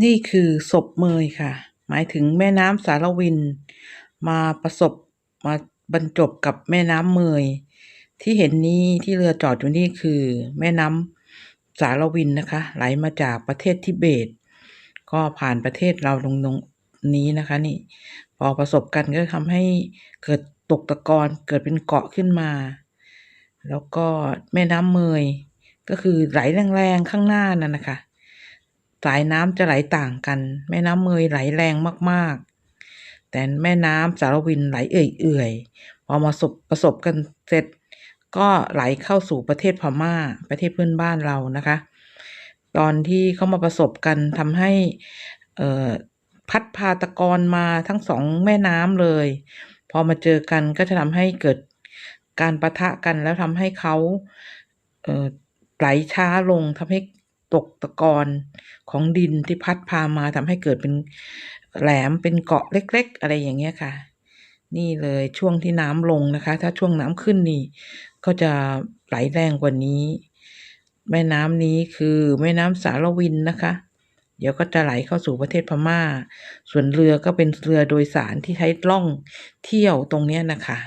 นี่คือศพเมยค่ะ หมายถึงแม่น้ำสารวิน มาประสบมาบรรจบกับแม่น้ำเมย ที่เห็นนี้ที่เรือจอดอยู่นี่คือ แม่น้ำสารวินนะคะ ไหลมาจากประเทศทิเบต ก็ผ่านประเทศเราตรงตรงนี้นะคะนี่ พอประสบกันก็ทำให้เกิดตกตะกอนเกิดเป็นเกาะขึ้นมา แล้วก็แม่น้ำเมย ก็คือไหลแรงๆข้างหน้านั่นนะคะ สายน้ำจะไหลต่างกัน แม่น้ำเมยไหลแรงมากๆ แต่แม่น้ำสารวินไหลเอื่อยๆ พอมาสบประสบกันเสร็จ ก็ไหลเข้าสู่ประเทศพม่า ประเทศเพื่อนบ้านเรานะคะ ตอนที่เขามาประสบกันทำให้พัดพาตะกอนมาทั้งสองแม่น้ำเลย พอมาเจอกันก็จะทำให้เกิดการประทะกันแล้วทำให้เขาเไหลช้าลงทำให้ ตกตะกอนของดินที่พัดพามาทำให้เกิดเป็นแหลมเป็นเกาะเล็ก ๆ อะไรอย่างเงี้ยค่ะ นี่เลยช่วงที่น้ำลงนะคะ ถ้าช่วงน้ำขึ้นนี่ ก็จะไหลแรงกว่านี้ แม่น้ำนี้คือแม่น้ำสารวินนะคะ เดี๋ยวก็จะไหลเข้าสู่ประเทศพม่า ส่วนเรือก็เป็นเรือโดยสารที่ใช้ล่องเที่ยวตรงเนี้ยนะคะ